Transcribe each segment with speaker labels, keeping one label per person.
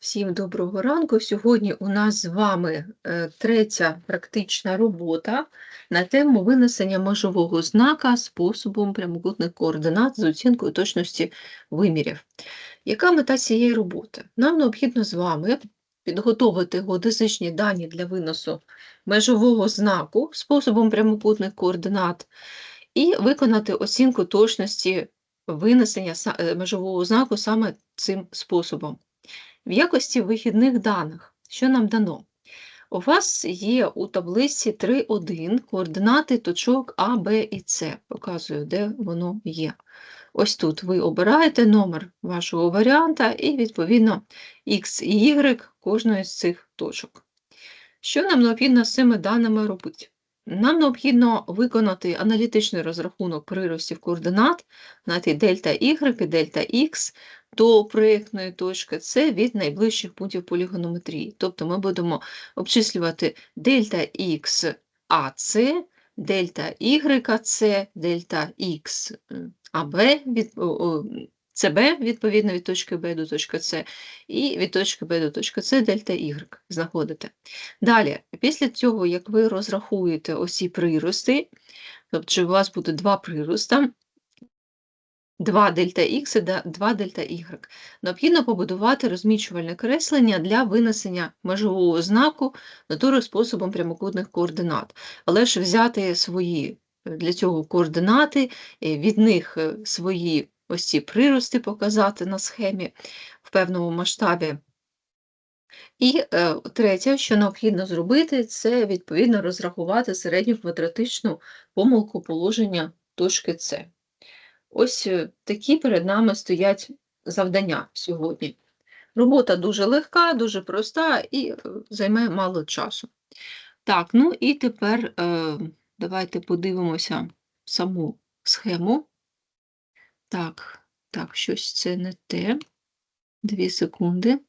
Speaker 1: Всім доброго ранку. Сьогодні у нас з вами е, третя практична робота на тему винесення межового знака способом прямокутних координат з оцінкою точності вимірів. Яка мета цієї роботи? Нам необхідно з вами підготовити геодезичні дані для виносу межового знаку способом прямокутних координат і виконати оцінку точності винесення е, межового знаку саме цим способом. В якості вихідних даних, що нам дано? У вас є у таблиці 3.1 координати точок А, Б і С. Показую, де воно є. Ось тут ви обираєте номер вашого варіанта і, відповідно, X і Y кожної з цих точок. Що нам необхідно з цими даними робити? Нам необхідно виконати аналітичний розрахунок приростів координат, знайти дельта Y і дельта X до проєктної точки С від найближчих пунктів полігонометрії. Тобто ми будемо обчислювати дельта X АС, дельта Y АС, дельта X АБ від о, ЦБ, відповідно від точки Б до точки С, і від точки Б до точки С дельта Y знаходите. Далі, після цього, як ви розрахуєте осі прирости, тобто у вас буде два прироста, 2 дельта Х і да- 2 дельта Y. Необхідно побудувати розмічувальне креслення для винесення межового знаку натури способом прямокутних координат. Але ж взяти свої для цього координати, е, від них е, свої ось ці прирости показати на схемі в певному масштабі. І е, третє, що необхідно зробити, це відповідно розрахувати середню квадратичну помилку положення точки С. Ось е, такі перед нами стоять завдання сьогодні. Робота дуже легка, дуже проста і е, займе мало часу. Так, ну і тепер е, давайте подивимося саму схему. Так, так, щось це не те. Дві секунди.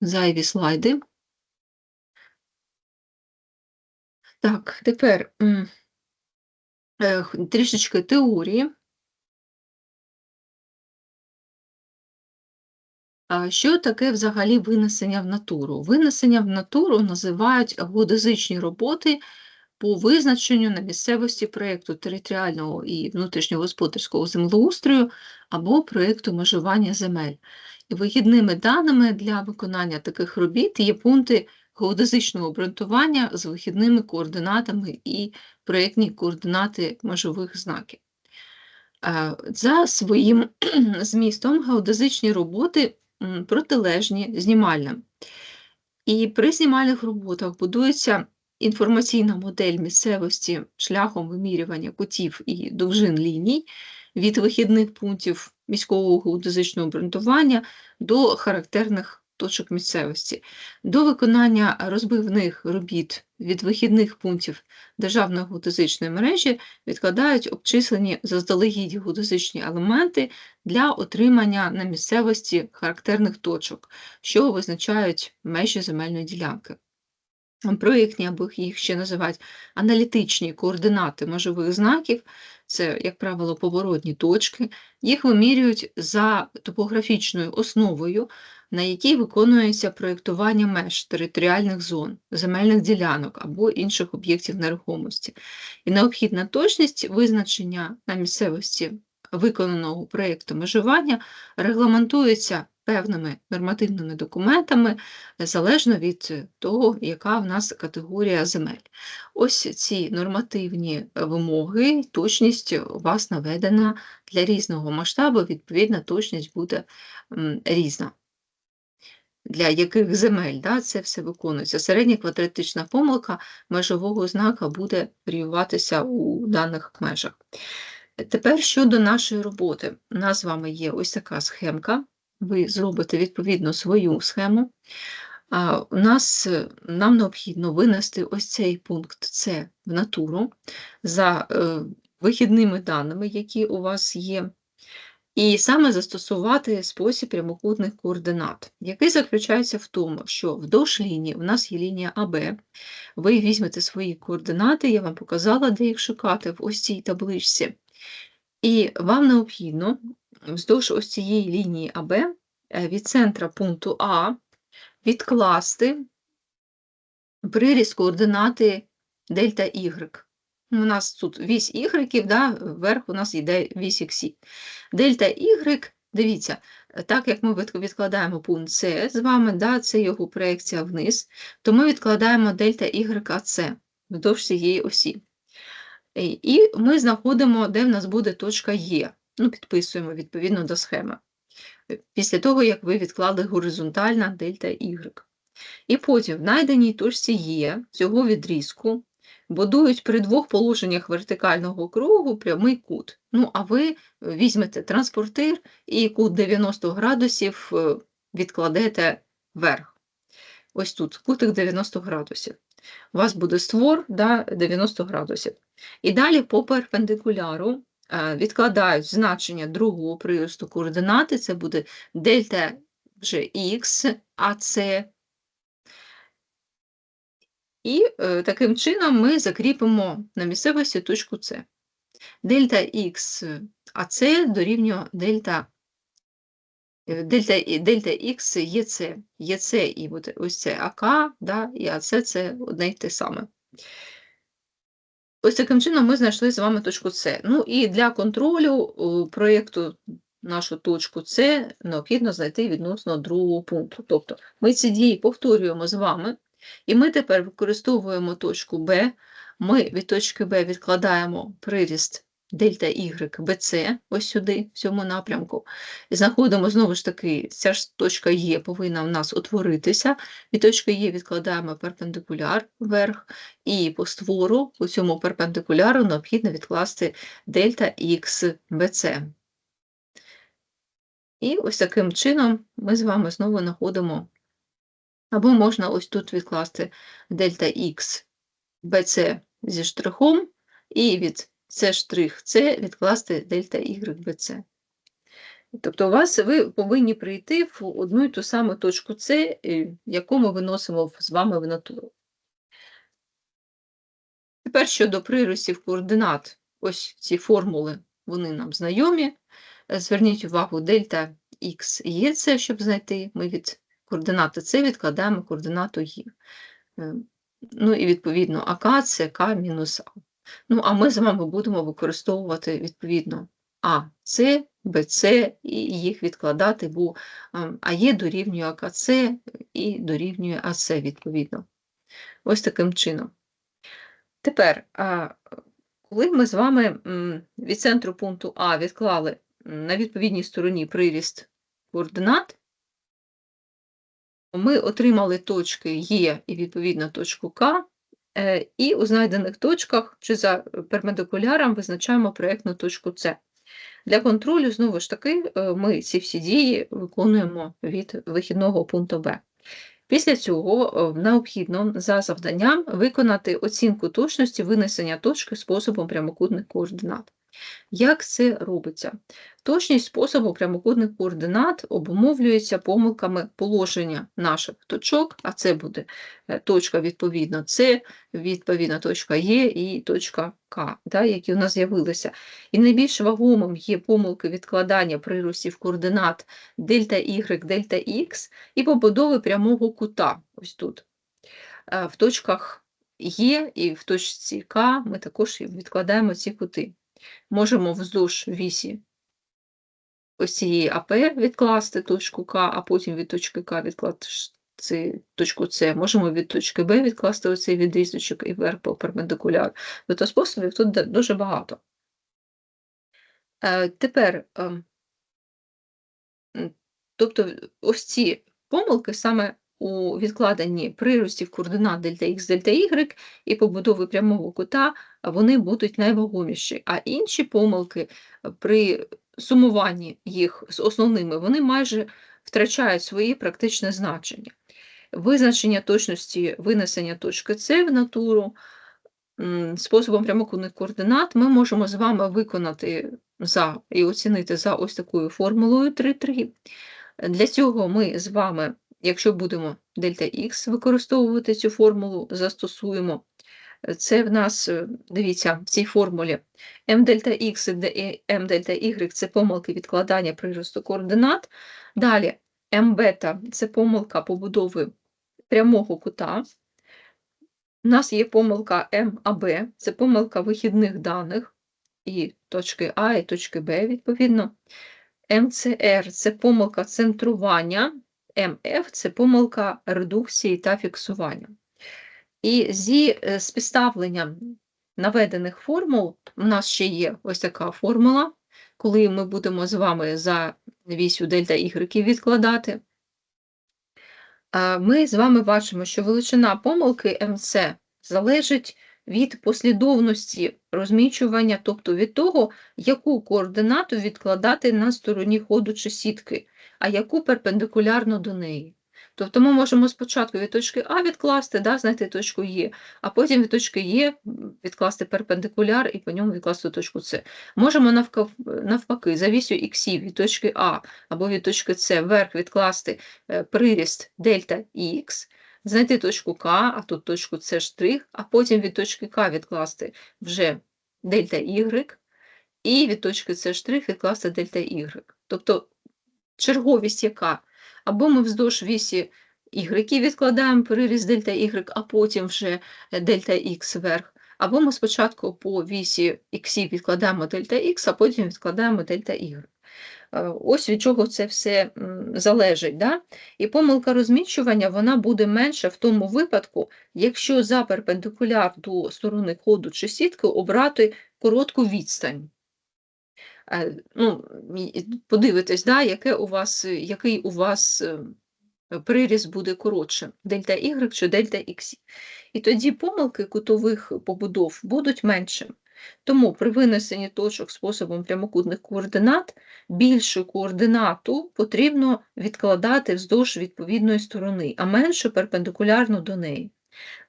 Speaker 1: Зайві слайди. Так, тепер е, трішечки теорії. Що таке взагалі винесення в натуру? Винесення в натуру називають геодезичні роботи по визначенню на місцевості проєкту територіального і внутрішньогосподарського землеустрою або проєкту межування земель. І вихідними даними для виконання таких робіт є пункти геодезичного обґрунтування з вихідними координатами і проєктні координати межових знаків. Е, За своїм змістом геодезичні роботи протилежні знімальним. І при знімальних роботах будується інформаційна модель місцевості шляхом вимірювання кутів і довжин ліній від вихідних пунктів міського геодезичного обґрунтування до характерних точок місцевості. До виконання розбивних робіт від вихідних пунктів державної геодезичної мережі відкладають обчислені заздалегідь геодезичні елементи для отримання на місцевості характерних точок, що визначають межі земельної ділянки. Проєктні, або їх ще називають аналітичні координати межових знаків, це, як правило, поворотні точки, їх вимірюють за топографічною основою, на якій виконується проєктування меж територіальних зон, земельних ділянок або інших об'єктів нерухомості. І необхідна точність визначення на місцевості виконаного проєкту межування регламентується певними нормативними документами залежно від того, яка в нас категорія земель. Ось ці нормативні вимоги, точність у вас наведена для різного масштабу, відповідна точність буде різна. Для яких земель да, це все виконується. Середня квадратична помилка межового знака буде варіюватися у даних межах. Тепер щодо нашої роботи. У нас з вами є ось така схемка. Ви зробите відповідно свою схему. У нас е, нам необхідно винести ось цей пункт С в натуру за е, вихідними даними, які у вас є, і саме застосувати спосіб прямокутних координат, який заключається в тому, що вдовж лінії у нас є лінія АБ. Ви візьмете свої координати, я вам показала, де їх шукати в ось цій табличці. І вам необхідно вздовж ось цієї лінії АБ е, від центра пункту А відкласти приріз координати дельта Y. У нас тут вісь Y, да, вверх у нас йде вісь X. Дельта Y, дивіться, так як ми відкладаємо пункт С з вами, да, це його проекція вниз, то ми відкладаємо дельта YAC вздовж цієї осі. Е, І ми знаходимо, де в нас буде точка Е. Ну, підписуємо відповідно до схеми. Е, Після того, як ви відклали горизонтальна дельта Y. І потім в знайденій точці Е цього відрізку будують при двох положеннях вертикального кругу прямий кут. Ну, а ви е, візьмете транспортир і кут 90 градусів е, відкладете вверх. Ось тут кутик 90 градусів. У вас буде створ да, 90 градусів. І далі по перпендикуляру відкладають значення другого приросту координати, це буде дельта вже х, АС. І е, таким чином ми закріпимо на місцевості точку С. Дельта х АС дорівнює дельта, е, дельта, дельта х ЄЦ. ЄЦ і ось це АК, да, і АС це одне й те саме. Ось таким чином ми знайшли з вами точку С. Ну і для контролю проєкту нашу точку С необхідно знайти відносно другого пункту. Тобто ми ці дії повторюємо з вами, і ми тепер використовуємо точку Б. Ми від точки Б відкладаємо приріст дельта Y BC, ось сюди, в цьому напрямку. І знаходимо знову ж таки, ця ж точка Е повинна в нас утворитися. Від точки Е відкладаємо перпендикуляр вверх, і по створу у цьому перпендикуляру необхідно відкласти дельта X BC. І ось таким чином ми з вами знову знаходимо, або можна ось тут відкласти дельта X BC зі штрихом, і від C штрих C відкласти дельта Y BC. Тобто у вас ви повинні прийти в одну і ту саму точку С, е, яку ми виносимо з вами в натуру. Тепер щодо приростів координат, ось ці формули, вони нам знайомі. Е, Зверніть увагу, дельта х є це, щоб знайти. Ми від координати С відкладаємо координату Є. Е, Ну і відповідно АК це К мінус А. Ну, а ми з вами будемо використовувати відповідно А, С, Б, С і їх відкладати, бо АЄ дорівнює АКЦ і дорівнює АС відповідно. Ось таким чином. Тепер, коли ми з вами від центру пункту А відклали на відповідній стороні приріст координат, ми отримали точки Е і відповідно точку К, і у знайдених точках чи за перпендикуляром визначаємо проєктну точку С. Для контролю, знову ж таки, е, ми ці всі дії виконуємо від вихідного пункту Б. Після цього е, необхідно за завданням виконати оцінку точності винесення точки способом прямокутних координат. Як це робиться? Точність способу прямокутних координат обумовлюється помилками положення наших точок, а це буде е, точка відповідно С, відповідна точка Е і точка К, да, які у нас з'явилися. І найбільш вагомим є помилки відкладання приростів координат дельта Y, дельта X і побудови прямого кута, ось тут. Е, В точках Е і в точці К ми також відкладаємо ці кути. Можемо вздовж вісі ось цієї АП відкласти точку К, а потім від точки К відкласти точку С. Можемо від точки Б відкласти оцей відрізочок і вверх по перпендикуляру. Тобто способів тут дуже багато. Е, Тепер, ем, тобто ось ці помилки саме у відкладенні приростів координат дельта Х, дельта Y і побудови прямого кута, вони будуть найвагоміші, а інші помилки е, при сумуванні їх з основними, вони майже втрачають своє практичне значення. Визначення точності винесення точки С в натуру способом прямокутних координат ми можемо з вами виконати за і оцінити за ось такою формулою 3,3. Для цього ми з вами, якщо будемо дельта Х використовувати цю формулу, застосуємо. Це в нас, е, дивіться, в цій формулі m дельта Х і m дельта Y – це помилки відкладання приросту координат. Далі М-бета – це помилка побудови прямого кута. У нас є помилка МАБ, це помилка вихідних даних і точки А, і точки Б, відповідно. МЦР це помилка центрування, МФ це помилка редукції та фіксування. І зі е, співставленням наведених формул, у нас ще є ось така формула, коли ми будемо з вами за вісю дельта Y відкладати. Ми з вами бачимо, що величина помилки МЦ залежить від послідовності розмічування, тобто від того, яку координату відкладати на стороні ходу чи сітки, а яку перпендикулярно до неї. Тобто ми можемо спочатку від точки А відкласти, да, знайти точку Е, а потім від точки Е відкласти перпендикуляр і по ньому відкласти точку С. Можемо навпаки, за вісю іксів від точки А або від точки С вверх відкласти е, приріст дельта Х, знайти точку К, а тут точку С штрих, а потім від точки К відкласти вже дельта Y, і від точки С штрих відкласти дельта Y. Тобто черговість яка? Або ми вздовж вісі Y відкладаємо приріст дельта Y, а потім вже дельта Х вверх. Або ми спочатку по вісі Х відкладаємо дельта Х, а потім відкладаємо дельта Y. Е, Ось від чого це все залежить. Да? І помилка розміщування вона буде менша в тому випадку, якщо за перпендикуляр до сторони ходу чи сітки обрати коротку відстань. Е, Ну, подивитесь, да, яке у вас, який у вас е, приріст буде коротше, дельта Y чи дельта X. І тоді помилки кутових побудов будуть меншими. Тому при винесенні точок способом прямокутних координат більшу координату потрібно відкладати вздовж відповідної сторони, а меншу перпендикулярно до неї.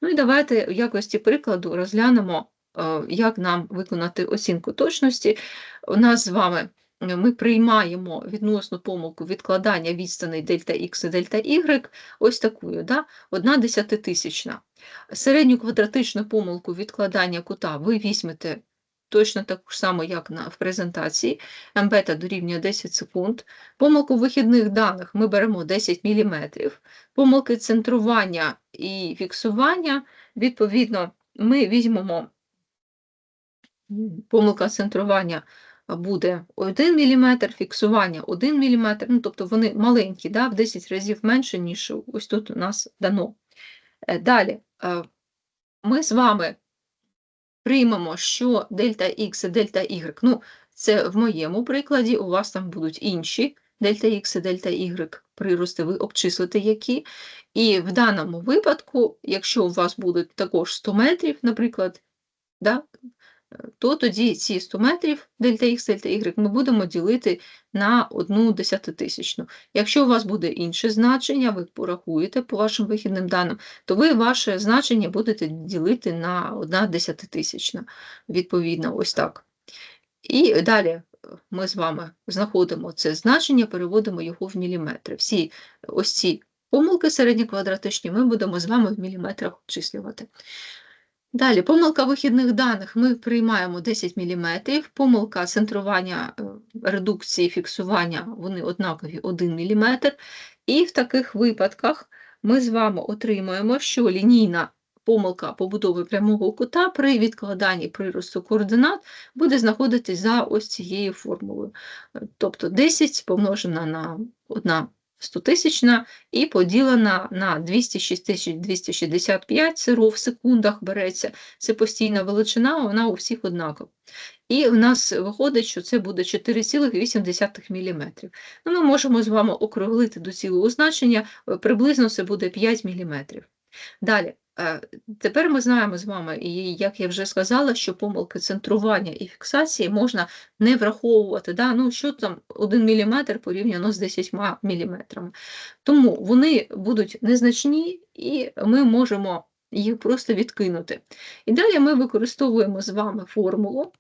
Speaker 1: Ну і давайте в якості прикладу розглянемо, е, як нам виконати оцінку точності. У нас з вами ми приймаємо відносну помилку відкладання відстаней дельта Х і дельта Y ось такою, да? одна десятитисячна. Середню квадратичну помилку відкладання кута ви візьмете точно таку ж саму, як на, в презентації, МБета дорівнює 10 секунд. Помилку вихідних даних ми беремо 10 мм. Помилки центрування і фіксування, відповідно, ми візьмемо помилка центрування буде 1 мм, фіксування 1 мм, ну, тобто вони маленькі, да, в 10 разів менше, ніж ось тут у нас дано. Е, Далі, е, ми з вами приймемо, що дельта Х і дельта Y, ну, це в моєму прикладі, у вас там будуть інші дельта Х і дельта Y прирости, ви обчислите які. І в даному випадку, якщо у вас будуть також 100 метрів, наприклад, да, то тоді ці 100 метрів дельта Х, дельта Y ми будемо ділити на одну десятитисячну. Якщо у вас буде інше значення, ви порахуєте по вашим вихідним даним, то ви ваше значення будете ділити на одна десятитисячна, відповідно, ось так. І далі е, ми з вами знаходимо це значення, переводимо його в міліметри. Всі ось ці помилки середньоквадратичні ми будемо з вами в міліметрах обчислювати. Далі, помилка вихідних даних ми приймаємо 10 мм, помилка центрування, е, редукції, фіксування, вони однакові 1 мм. І в таких випадках ми з вами отримуємо, що лінійна помилка побудови прямого кута при відкладанні приросту координат буде знаходитись за ось цією формулою. Е, Тобто 10 помножена на 1 стотисячна і поділена на 206 265, це ров в секундах береться, це постійна величина, вона у всіх однакова. І в нас виходить, що це буде 4,8 мм. Ну, ми можемо з вами округлити до цілого значення, е, приблизно це буде 5 мм. Далі, тепер ми знаємо з вами, і як я вже сказала, що помилки центрування і фіксації можна не враховувати. Да? Ну, що там 1 мм порівняно з 10 мм. Тому вони будуть незначні, і ми можемо їх просто відкинути. І далі ми використовуємо з вами формулу.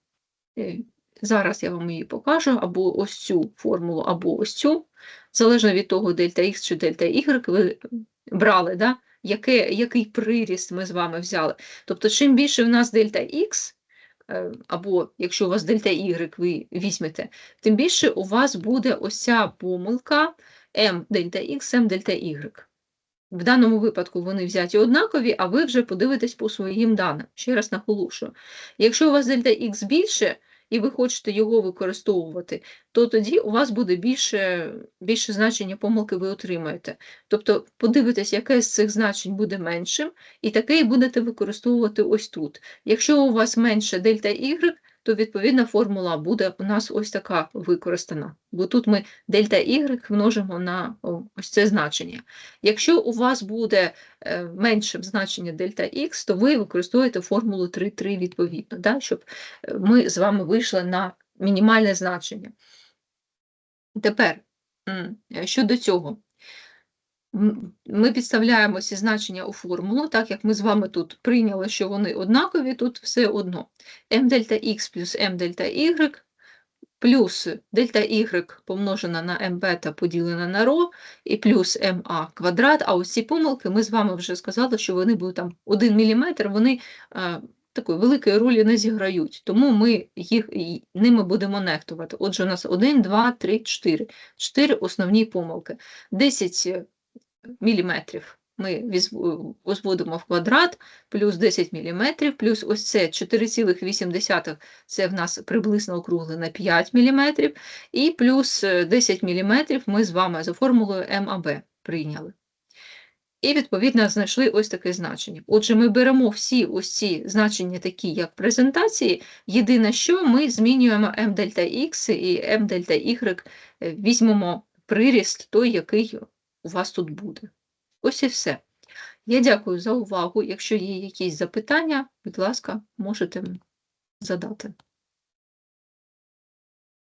Speaker 1: Е, Зараз я вам її покажу, або ось цю формулу, або ось цю, залежно від того, дельта Х чи дельта Y ви брали, да? Яке, який приріст ми з вами взяли. Тобто, чим більше в нас дельта Х, е, або якщо у вас дельта Y ви візьмете, тим більше у вас буде ось ця помилка, m дельта x, m дельта y. В даному випадку вони взяті однакові, а ви вже подивитесь по своїм даним. Ще раз наголошую. Якщо у вас дельта x більше, і ви хочете його використовувати, то тоді у вас буде більше, більше значення помилки ви отримаєте. Тобто подивитесь, яке з цих значень буде меншим, і таке будете використовувати ось тут. Якщо у вас менше дельта y, то відповідна формула буде у нас ось така використана. Бо тут ми дельта y множимо на ось це значення. Якщо у вас буде е, меншим значення дельта x, то ви використовуєте формулу 3,3 відповідно, да, щоб е, ми з вами вийшли на мінімальне значення. Тепер, щодо цього, ми підставляємо ці значення у формулу, так як ми з вами тут прийняли, що вони однакові, тут все одно. m дельта x плюс m дельта y плюс дельта y помножена на m бета поділена на ρ і плюс ma квадрат. А ось ці помилки ми з вами вже сказали, що вони будуть там 1 мм, вони е, такої великої ролі не зіграють, тому ми їх ними будемо нехтувати. Отже, у нас 1, 2, 3, 4. 4 основні помилки. 10 міліметрів ми возводимо в квадрат, плюс 10 мм, плюс ось це 4,8, це в нас приблизно округле на 5 мм, і плюс е, 10 мм ми з вами за формулою МАБ прийняли. І, відповідно, знайшли ось таке значення. Отже, ми беремо всі ось ці значення, такі як презентації. Єдине, що ми змінюємо m дельта x і m дельта y, е, візьмемо приріст той, який у вас тут буде. Ось і все. Я дякую за увагу. Якщо є якісь запитання, будь ласка, можете задати.